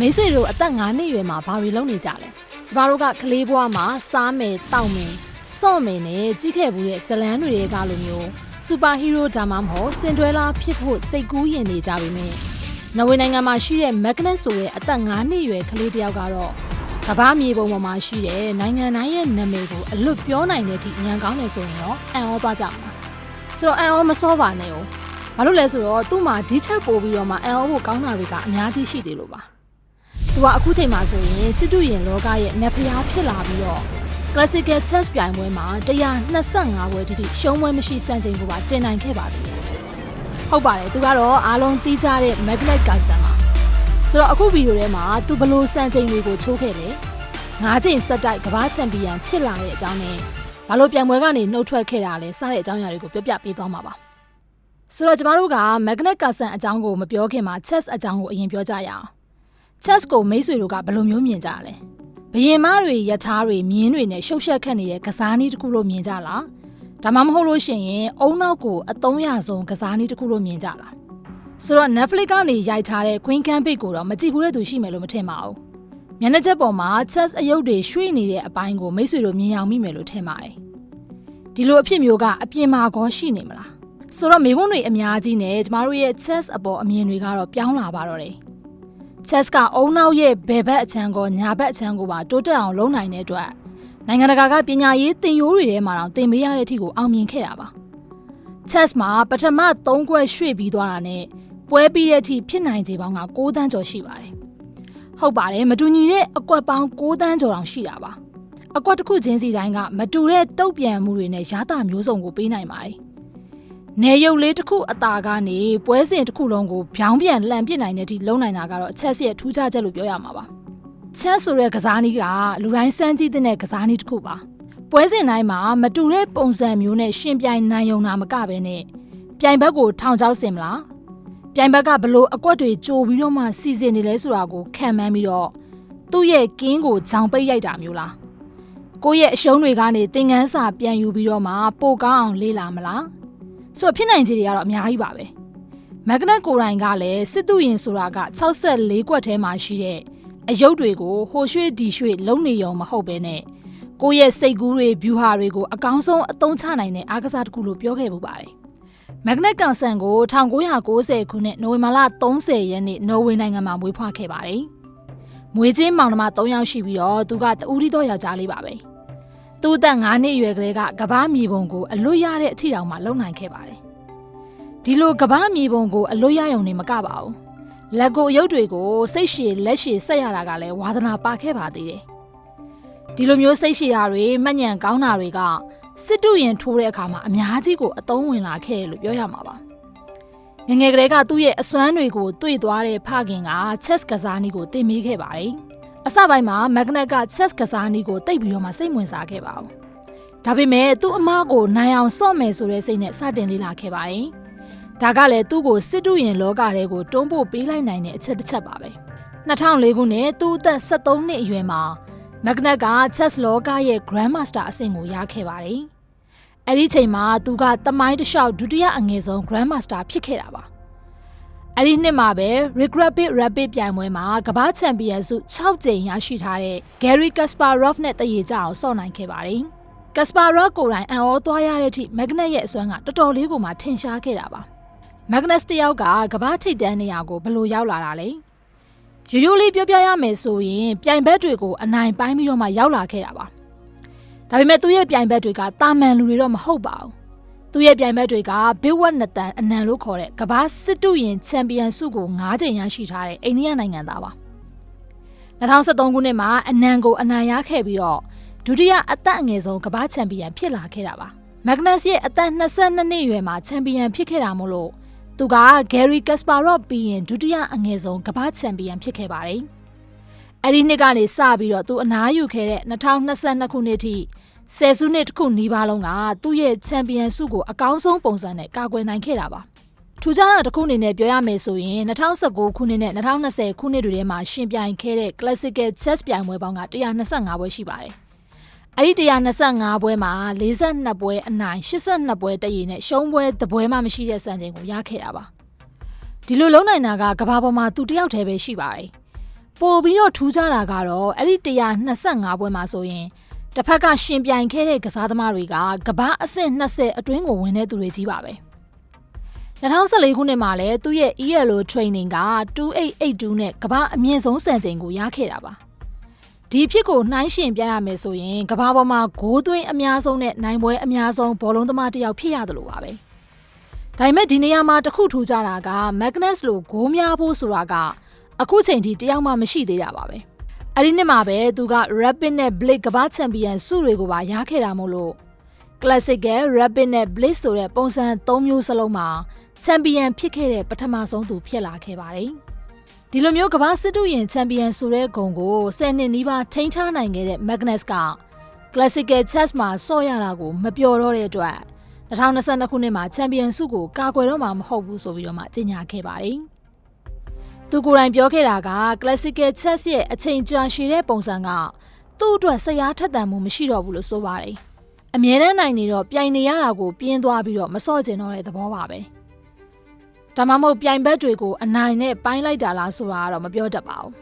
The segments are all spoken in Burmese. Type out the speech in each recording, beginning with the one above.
မိတ်ဆွေတို့အသက်9နှစ်ရွယ်မှာဘာတွေလုပ်နေကြလဲကျမတို့ကကလေးဘွားမှာစားမယ်တောက်မယ်စော့မယ်နဲ့ကြီးခဲ့ဘူးတဲ့ဇလန်းတွေကလိုမျိုးစူပါဟီးရိုးဒါမှမဟုတ်စင်ဒရလာဖြစ်ဖို့စိတ်ကူးရင်နေကြပြီမယ်နော်ဝေနိုင်ငံမှာရှိတဲ့မက်ဂနက်ဆိုတဲ့အသက်9နှစ်ရွယ်ကလေးတစ်ယောက်ကတော့ကမ္ဘာမြေပုံပေါ်မှာရှိတဲ့နိုင်ငံတိုင်းရဲ့နာမည်ကိုအလွတ်ပြောနိုင်တဲ့အထိအញ្ញံကောင်းနေဆိုရင်တော့အံ့ဩသွားကြမှာဆိုတော့အံ့ဩမစောပါနဲ့哦ဘာလို့လဲဆိုတော့သူ့မှာဒီချက်ပို့ပြီးတော့မှအံ့ဩဖို့ကောင်းတာတွေကအများကြီးရှိသေးလို့ပါ သူကအခုချိန်မှာဆိုရင်စစ်တုရင်လောကရဲ့နက်ဖျားဖြစ်လာပြီးတော့ classical chess ပြိုင်ပွဲမှာ125ပွဲတိတိရှုံးပွဲမရှိစံချိန်ကိုပါတင်နိုင်ခဲ့ပါသေးတယ်။ဟုတ်ပါတယ်သူကတော့အားလုံးတီးကြတဲ့ Magnet Carlsen ပါ။ဆိုတော့အခုဗီဒီယိုထဲမှာသူဘလို့စံချိန်တွေကိုချိုးခဲ့တယ်။၅ချိန်ဆက်တိုက်ကမ္ဘာချန်ပီယံဖြစ်လာတဲ့အကြောင်းနဲ့ဘာလို့ပြိုင်ပွဲကနေနှုတ်ထွက်ခဲ့တာလဲစတဲ့အကြောင်းအရာတွေကိုပြောပြပေးသွားမှာပါ။ဆိုတော့ကျမတို့က Magnet Carlsen အကြောင်းကိုမပြောခင်မှာ chess အကြောင်းကိုအရင်ပြောကြရအောင်။ chess ကိုမိတ်ဆွေတို့ကဘယ်လိုမျိုးမြင်ကြလဲဘယင်မတွေယထာတွေမြင်းတွေနဲ့ရှုပ်ရှက်ခတ်နေတဲ့ကစားနည်းတစ်ခုလို့မြင်ကြလားဒါမှမဟုတ်လို့ရှိရင်အုံနောက်ကိုအသုံးရဆုံးကစားနည်းတစ်ခုလို့မြင်ကြလားဆိုတော့ Netflix ကနေရိုက်ထားတဲ့ Queen Gambit ကိုတော့မကြည့်ဘူးတဲ့သူရှိမယ်လို့မထင်ပါဘူးမျက်နှာချက်ပေါ်မှာ chess အယုတ်တွေရွှေ့နေတဲ့အပိုင်းကိုမိတ်ဆွေတို့မြင်အောင်မိမယ်လို့ထင်ပါတယ်ဒီလိုအဖြစ်မျိုးကအပြင်မှာကောရှိနေမလားဆိုတော့မိခွန်းတွေအများကြီးနဲ့ကျမတို့ရဲ့ chess အပေါ်အမြင်တွေကတော့ပြောင်းလာပါတော့တယ် chess ကအုံနောက်ရဲ့ဘယ်ဘက်အချမ်းကောညာဘက်အချမ်းကိုပါတိုးတက်အောင်လုပ်နိုင်တဲ့အတွက်နိုင်ငံတကာကပညာရေးသင်ရိုးတွေထဲမှာတော့သင်ပေးရတဲ့အထိကိုအောင်မြင်ခဲ့တာပါ chess မှာပထမ3ခွက်ရွှေ့ပြီးသွားတာနဲ့ပွဲပြီးတဲ့အထိဖြစ်နိုင်ခြေပေါင်းက6တန်းကျော်ရှိပါတယ်ဟုတ်ပါတယ်မတူညီတဲ့အကွက်ပေါင်း6တန်းကျော်တောင်ရှိတာပါအကွက်တစ်ခုချင်းစီတိုင်းကမတူတဲ့တုတ်ပြန်မှုတွေနဲ့ရတာမျိုးစုံကိုပေးနိုင်ပါတယ် နေရုပ်လေးတစ်ခုအตาကနေပွဲစဉ်တစ်ခုလုံးကိုဗျောင်းပြန်လှန်ပစ်နိုင်တဲ့အထိလုံးနိုင်တာကတော့ chess ရဲ့ထူးခြားချက်လို့ပြောရမှာပါ chess ဆိုတဲ့ကစားနည်းကလူတိုင်းစမ်းကြည့်တဲ့ကစားနည်းတစ်ခုပါပွဲစဉ်တိုင်းမှာမတူတဲ့ပုံစံမျိုးနဲ့ရှင်ပြိုင်နိုင်ုံတာမကဘဲနဲ့ပြိုင်ဘက်ကိုထောင်ချောက်စင်မလားပြိုင်ဘက်ကဘလို့အကွက်တွေကြိုပြီးတော့မှစီစဉ်နေလဲဆိုတာကိုခံမှန်းပြီးတော့သူ့ရဲ့ကင်းကိုဂျောင်ပိတ်ရိုက်တာမျိုးလားကိုယ့်ရဲ့အရှုံးတွေကနေသင်ခန်းစာပြန်ယူပြီးတော့မှပိုကောင်းအောင်လေ့လာမလား ဆိုတော့ဖြစ်နိုင်ခြေတွေကတော့အများကြီးပါပဲမက်ဂနက်ကိုရိုင်ကလည်းစစ်သူရင်ဆိုတာက64ကွက်ထဲမှာရှိတဲ့အယုတ်တွေကိုဟိုရွှေ့ဒီရွှေ့လုံးနေရုံမဟုတ်ပဲနဲ့ကိုယ့်ရဲ့စိတ်ကူးတွေဗျူဟာတွေကိုအကောင်းဆုံးအသုံးချနိုင်တဲ့အားကစားတစ်ခုလို့ပြောခဲ့ပူပါတယ်။မက်ဂနက်ကန်ဆန်ကို1990ခုနှစ်နိုဝင်ဘာလ30ရက်နေ့နော်ဝေနိုင်ငံမှာမွေးဖွားခဲ့ပါတယ်။မွေးချင်းမောင်နှမ3ယောက်ရှိပြီးတော့သူကတူရီတော့ယောက်ျားလေးပါပဲ။ သူ့အသက်9နှစ်အရွယ်ကလေးကကဘာမြေပုံကိုအလွတ်ရတဲ့အထီတောင်မှလုံနိုင်ခဲ့ပါတယ်။ဒီလိုကဘာမြေပုံကိုအလွတ်ရရုံနဲ့မကပါဘူး။လက်ကိုရုပ်တွေကိုစိတ်ရှည်လက်ရှည်ဆက်ရတာကလည်းဝါသနာပါခဲ့ပါသေးတယ်။ဒီလိုမျိုးစိတ်ရှည်ရာတွေမှတ်ညံကောင်းတာတွေကစစ်တုရင်ထိုးတဲ့အခါမှာအများကြီးကိုအသုံးဝင်လာခဲ့တယ်လို့ပြောရမှာပါ။ငယ်ငယ်ကလေးကသူ့ရဲ့အစွမ်းတွေကိုတွေ့သွားတဲ့ဖခင်က chess ကစားနည်းကိုသင်ပေးခဲ့ပါတယ်။ အစပိုင်းမှာ magnet က chess ကစားနည်းကိုတိတ်ပြီးတော့မှစိတ်ဝင်စားခဲ့ပါဘူး။ဒါပေမဲ့သူ့အမကိုနိုင်အောင်စော့မယ်ဆိုတဲ့စိတ်နဲ့စတင်လေ့လာခဲ့ပါတယ်။ဒါကလည်းသူ့ကိုစစ်တုရင်လောကထဲကိုတွန်းပို့ပေးလိုက်နိုင်တဲ့အချက်တစ်ချက်ပါပဲ2004ခုနှစ်သူ့အသက်73နှစ်အရွယ်မှာမက်ဂနက်က chess လောကရဲ့ grandmaster အဆင့်ကိုရခဲ့ပါတယ်အဲ့ဒီချိန်မှာသူကတမိုင်းတစ်လျှောက်ဒုတိယအငယ်ဆုံး grandmaster ဖြစ်ခဲ့တာပါ အဲ့ဒီနှစ်မှာပဲ Regrapit Rapid ပြိုင်ပွဲမှာကမ္ဘာချန်ပီယံဆု6ကြိမ်ရရှိထားတဲ့ Gary Kasparov နဲ့တရေကြအောင်စော့နိုင်ခဲ့ပါတယ်။ Kasparov ကိုယ်တိုင်အံ့ဩသွားရတဲ့အထိ Magnet ရဲ့အစွမ်းကတော်တော်လေးကိုမှထင်ရှားခဲ့တာပါ။ Magnus တယောက်ကကမ္ဘာထိပ်တန်းနေရာကိုဘယ်လိုရောက်လာတာလဲရိုးရိုးလေးပြောပြရမယ်ဆိုရင်ပြိုင်ဘက်တွေကိုအနိုင်ပိုင်းပြီးတော့မှရောက်လာခဲ့တာပါဒါပေမဲ့သူ့ရဲ့ပြိုင်ဘက်တွေကတာမန်လူတွေတော့မဟုတ်ပါဘူး သူ့ရဲ့ပြိုင်ဘက်တွေကဘစ်ဝတ်နတန်အနံလို့ခေါ်တဲ့ကမ္ဘာစစ်တုရင်ချန်ပီယံဆုကို9ကြိမ်ရရှိထားတဲ့အိန္ဒိယနိုင်ငံသားပါ2013ခုနှစ်မှာအနံကိုအနိုင်ရခဲ့ပြီးတော့ဒုတိယအသက်အငယ်ဆုံးကမ္ဘာချန်ပီယံဖြစ်လာခဲ့တာပါမက်ဂနက်စ်ရဲ့အသက်22နှစ်အရွယ်မှာချန်ပီယံဖြစ်ခဲ့တာမို့လို့သူက Gary Kasparov ပြီးရင်ဒုတိယအငယ်ဆုံးကမ္ဘာချန်ပီယံဖြစ်ခဲ့ပါတယ်။အဲဒီနှစ်ကနေစပြီးတော့သူအနားယူခဲ့တဲ့2022ခုနှစ်ထိ ဆယ်စုနှစ်တစ်ခုနီးပါးလုံးကသူ့ရဲ့ချန်ပီယံဆုကိုအကောင်းဆုံးပုံစံနဲ့ကာကွယ်နိုင်ခဲ့တာပါ။ထူးခြားတာတစ်ခုအနေနဲ့ပြောရမယ်ဆိုရင်2019ခုနှစ်နဲ့2020ခုနှစ်တွေထဲမှာရှင်ပြိုင်ခဲ့တဲ့ Classical Chess ပြိုင်ပွဲပေါင်းက125ပွဲရှိပါတယ်။အဲ့ဒီ125ပွဲမှာ42ပွဲအနိုင်82ပွဲတရည်နဲ့ရှုံးပွဲတပွဲမှမရှိတဲ့စံချိန်ကိုရခဲ့တာပါဒီလိုလုံးနိုင်တာကကဘာပေါ်မှာသူတယောက်တည်းပဲရှိပါတယ်ပို့ပြီးတော့ထူးခြားတာကတော့အဲ့ဒီ125ပွဲမှာဆိုရင် တစ်ဖက်ကရှင်ပြိုင်ခဲ့တဲ့ကစားသမားတွေကကဘာအဆင့်20အတွင်းကိုဝင်တဲ့သူတွေကြီးပါပဲ2014ခုနှစ်မှာလည်းသူ့ရဲ့ ELO training က2882နဲ့ကဘာအမြင့်ဆုံးစံချိန်ကိုရခဲ့တာပါဒီဖြစ်ကိုနှိုင်းရှင်ပြရမယ်ဆိုရင်ကဘာပေါ်မှာဂိုးသွင်းအများဆုံးနဲ့နိုင်ပွဲအများဆုံးဘောလုံးသမားတစ်ယောက်ဖြစ်ရတယ်လို့ပါပဲဒါပေမဲ့ဒီနေရာမှာတစ်ခုထူးခြားတာက Magnus လိုဂိုးများဖို့ဆိုတာကအခုချိန်ထိတယောက်မှမရှိသေးတာပါပဲ အဲ့ဒီနှစ်မှာပဲသူက Rapid နဲ့ Blade ကမ္ဘာချန်ပီယံဆုတွေကိုပါရခဲ့တာမို့လို့ Classical Rapid နဲ့ Blade ဆိုတဲ့ပုံစံ၃မျိုးစလုံးမှာချန်ပီယံဖြစ်ခဲ့တဲ့ပထမဆုံးသူဖြစ်လာခဲ့ပါတယ်ဒီလိုမျိုးကမ္ဘာစစ်တုရင်ချန်ပီယံဆိုတဲ့ဂုဏ်ကို10နှစ်နီးပါးထိန်းထားနိုင်ခဲ့တဲ့ Magnus က Classical Chess မှာဆော့ရတာကိုမပျော်တော့တဲ့အတွက်2022ခုနှစ်မှာချန်ပီယံဆုကိုကာကွယ်တော့မှာမဟုတ်ဘူးဆိုပြီးတော့မှကြေညာခဲ့ပါတယ်။ သူကိုယ်တိုင်ပြောခဲ့တာက Classical Chess ရဲ့အချိန်ကြာရှည်တဲ့ပုံစံကသူ့အတွက်ဆရာထက်သန်မှုမရှိတော့ဘူးလို့ဆိုပါတယ်။အမြဲတမ်းနိုင်နေတော့ပြိုင်နေရတာကိုပြင်းသွားပြီးတော့မစော့ကျင်တော့တဲ့သဘောပါပဲ။ဒါမှမဟုတ်ပြိုင်ဘက်တွေကိုအနိုင်နဲ့ပိုင်းလိုက်တာလားဆိုတာကတော့မပြောတတ်ပါဘူး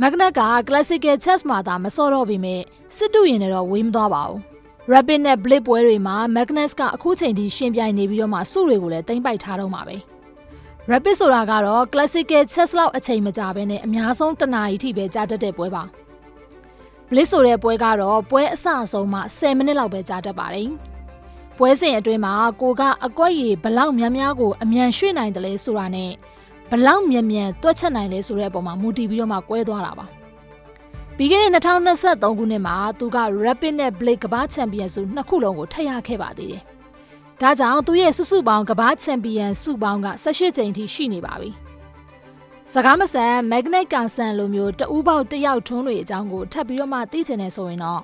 ။ Magnet က Classical Chess မှာသာမစော့တော့ပေမဲ့စစ်တူရင်လည်းတော့ဝေးမသွားပါဘူး။ Rapid နဲ့ Blade ပွဲတွေမှာ Magnus ကအခုချိန်ထိရှင်ပြိုင်နေပြီးတော့မှစုတွေကိုလည်းတင်ပိုက်ထားတော့မှာပဲ။ Rapid ဆိုတာကတော့ Classical Chess လောက်အချိန်မကြာဘဲနဲ့အများဆုံးတစ်နာရီထိပဲကြာတတ်တဲ့ပွဲပါ။ Blade ဆိုတဲ့ပွဲကတော့ပွဲအစအဆုံးမှ10မိနစ်လောက်ပဲကြာတတ်ပါတယ်။ပွဲစဉ်အတွင်းမှာကိုကအကွက်ရည်ဘလောက်များများကိုအမြန်ရွှေ့နိုင်တယ်လဲဆိုတာနဲ့ဘလောက်မြန်မြန်တွက်ချက်နိုင်လဲဆိုတဲ့အပေါ်မှာမူတည်ပြီးတော့မှကွဲသွားတာပါ။ပြီးခဲ့တဲ့2023ခုနှစ်မှာသူက Rapid နဲ့ Blade ကမ္ဘာချန်ပီယံဆုနှစ်ခုလုံးကိုထပ်ရခဲ့ပါသေးတယ်။ ဒါကြောင့်သူရဲ့စုစုပေါင်းကမ္ဘာချန်ပီယံဆုပေါင်းက18ကြိမ်ထိရှိနေပါပြီ။စကားမဆန် Magnet ကန်ဆန်လိုမျိုးတဦးပေါက်တယောက်ထွန်းတွေအကြောင်းကိုထပ်ပြီးတော့မှသိချင်နေဆိုရင်တော့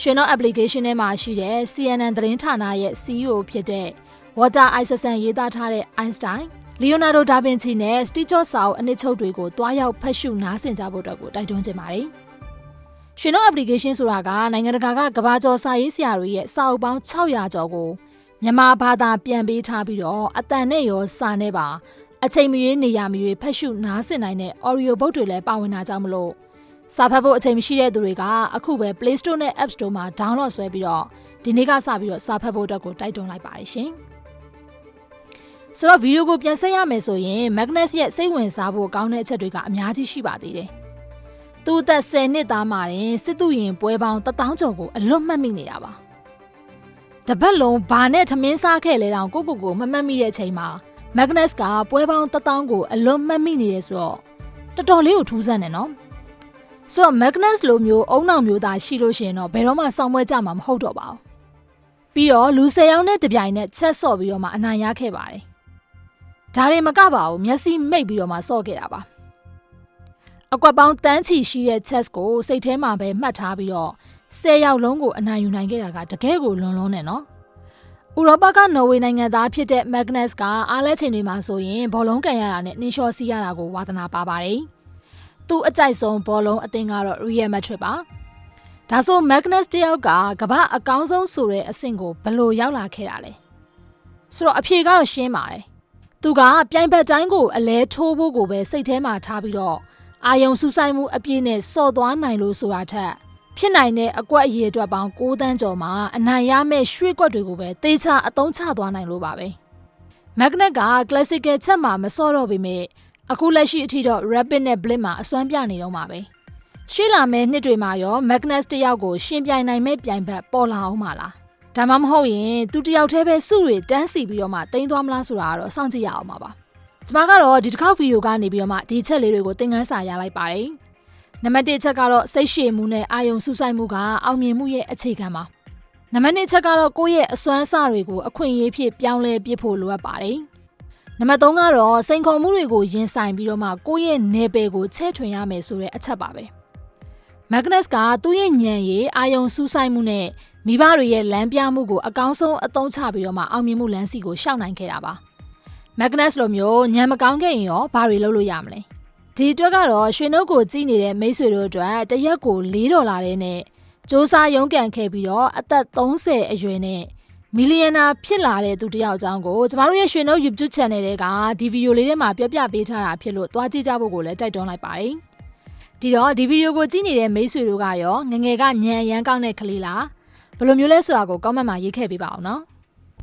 ရှင်တော့ application ထဲမှာရှိတဲ့ CNN သတင်းဌာနရဲ့ CEO ဖြစ်တဲ့ Walter Isaacson ရေးသားထားတဲ့ Einstein Leonardo da Vinci နဲ့ Steve Jobs စာအုပ်အနှစ်ချုပ်တွေကိုတွားရောက်ဖတ်ရှုနားဆင်ကြဖို့အတွက်ကိုတိုက်တွန်းချင်ပါတယ်။ရှင်တို့ application ဆိုတာကနိုင်ငံတကာကကဘာကျော်စာရေးဆရာတွေရဲ့စာအုပ်ပေါင်း600ကျော်ကို မြန်မာဘာသာပြန်ပေးထားပြီးတော့အတန်နဲ့ရောစာနဲ့ပါအချိန်မရွေးနေရမရွေးဖတ်ရှုနားဆင်နိုင်တဲ့ audio book တွေလည်းပါဝင်တာကြောင့်မလို့စာဖတ်ဖို့အချိန်မရှိတဲ့သူတွေကအခုပဲ Play Store နဲ့ App Store မှာ download ဆွဲပြီးတော့ဒီနေ့ကစပြီးတော့စာဖတ်ဖို့အတွက်ကိုတိုက်တွန်းလိုက်ပါတယ်ရှင်။ဆိုတော့ဗီဒီယိုကိုပြန်ဆက်ရမယ်ဆိုရင် Magnus ရဲ့စိတ်ဝင်စားဖို့ကောင်းတဲ့အချက်တွေကအများကြီးရှိပါသေးတယ်။သူ့အသက်10နှစ်သားမှာတင်စစ်သူရင်ပွဲပေါင်း1000ကျော်ကိုအလွတ်မှတ်မိနေတာပါ တပတ်လုံးဘာနဲ့ထမင်းစားခဲ့လဲတောင်ကိုကိုကိုမမှတ်မိတဲ့အချိန်မှာ Magnus ကပွဲပေါင်း1000ကိုအလွတ်မှတ်မိနေတယ်ဆိုတော့တော်တော်လေးကိုထူးဆန်းတယ်နော်ဆိုတော့ Magnus လိုမျိုးအုံနောက်မျိုးသားရှိလို့ရှိရင်တော့ဘယ်တော့မှစောင့်ပွဲကြမှာမဟုတ်တော့ပါဘူးပြီးတော့လူ၁၀ယောက်နဲ့တပြိုင်နက်ချက်ဆော့ပြီးတော့မှအနိုင်ရခဲ့ပါတယ်ဒါတွေမကပါဘူးမျက်စိမိတ်ပြီးတော့မှဆော့ခဲ့တာပါအကွက်ပေါင်းတန်းချီရှိတဲ့ chess ကိုစိတ်ထဲမှာပဲမှတ်ထားပြီးတော့ 10ယောက်လုံးကိုအနိုင်ယူနိုင်ခဲ့တာကတကယ်ကိုလွန်လွန်းနေနော်ဥရောပကနော်ဝေနိုင်ငံသားဖြစ်တဲ့ Magnus ကအားလဲချိန်တွေမှာဆိုရင်ဘောလုံးကန်ရတာနဲ့နှင်းလျှောစီးရတာကိုဝါသနာပါပါတယ်။သူ့အကြိုက်ဆုံးဘောလုံးအသင်းကတော့ Real Madrid ပါ။ဒါဆို Magnus တယောက်ကကမ္ဘာအကောင်းဆုံးဆိုတဲ့အဆင့်ကိုဘယ်လိုရောက်လာခဲ့တာလဲ။ဆိုတော့အဖြေကတော့ရှင်းပါတယ်။သူကပြိုင်ဘက်တိုင်းကိုအလဲထိုးဖို့ကိုပဲစိတ်ထဲမှာထားပြီးတော့အာယုံစူးဆိုင်မှုအပြည့်နဲ့စော့သွားနိုင်လို့ဆိုတာထက် ဖြစ်နိုင်တဲ့အကွက်အရေးအတွက်ပေါင်း6တန်းကျော်မှာအနိုင်ရမယ့်ရွှေ့ကွက်တွေကိုပဲသေချာအသုံးချသွားနိုင်လို့ပါပဲ။ Magnet က classical ချက်မှာမစော့တော့ပေမဲ့အခုလက်ရှိအထိတော့ rapid နဲ့ blitz မှာအစွမ်းပြနေတော့မှာပဲ။ရှေ့လာမယ့်နှစ်တွေမှာရော Magnet တယောက်ကိုရှင်ပြိုင်နိုင်မဲ့ပြိုင်ဘက်ပေါ်လာအောင်ပါလား။ဒါမှမဟုတ်ရင်သူတယောက်တည်းပဲစုတွေတန်းစီပြီးတော့မှတင်သွားမလားဆိုတာကတော့စောင့်ကြည့်ရအောင်ပါပါ။ကျမကတော့ဒီတစ်ခေါက်ဗီဒီယိုကနေပြီးတော့မှဒီချက်လေးတွေကိုသင်ခန်းစာရလိုက်ပါတယ်။ နံပါတ်1ချက်ကတော့စိတ်ရှည်မှုနဲ့အာယုံစူးစိုက်မှုကအောင်မြင်မှုရဲ့အခြေခံပါ။နံပါတ်2ချက်ကတော့ကိုယ့်ရဲ့အစွမ်းအစတွေကိုအခွင့်အရေးဖြစ်ပြောင်းလဲပြဖို့လိုအပ်ပါတယ်။နံပါတ်3ကတော့စိန်ခေါ်မှုတွေကိုရင်ဆိုင်ပြီးတော့မှကိုယ့်ရဲ့နယ်ပယ်ကိုချဲ့ထွင်ရမယ်ဆိုတဲ့အချက်ပါပဲ။ Magnus ကသူ့ရဲ့ဉာဏ်ရည်အာယုံစူးစိုက်မှုနဲ့မိဘတွေရဲ့လမ်းပြမှုကိုအကောင်းဆုံးအသုံးချပြီးတော့မှအောင်မြင်မှုလမ်းစီကိုရှောက်နိုင်ခဲ့တာပါ။ Magnus လိုမျိုးညံမကောင်းခဲ့ရင်ရောဘာတွေလုပ်လို့ရမလဲ ဒီအတွက်ကတော့ရွှေနှုတ်ကိုကြီးနေတဲ့မိတ်ဆွေတို့အတွက်တရက်ကို၄ဒေါ်လာတဲ့နဲ့စ조사ရုံးကန်ခဲ့ပြီးတော့အသက်30အရွယ်နဲ့မီလီယံနာဖြစ်လာတဲ့သူတယောက်အကြောင်းကိုကျမတို့ရဲ့ရွှေနှုတ် YouTube channel တွေကဒီဗီဒီယိုလေးထဲမှာပြောပြပေးထားတာဖြစ်လို့တွားကြည့်ကြဖို့ကိုလည်းတိုက်တွန်းလိုက်ပါတယ်ဒီတော့ဒီဗီဒီယိုကိုကြည့်နေတဲ့မိတ်ဆွေတို့ကရောငငယ်ကညံအရမ်းကောင်းတဲ့ကလေးလားဘယ်လိုမျိုးလဲဆိုတာကို comment မှာရေးခဲ့ပေးပါအောင်နော်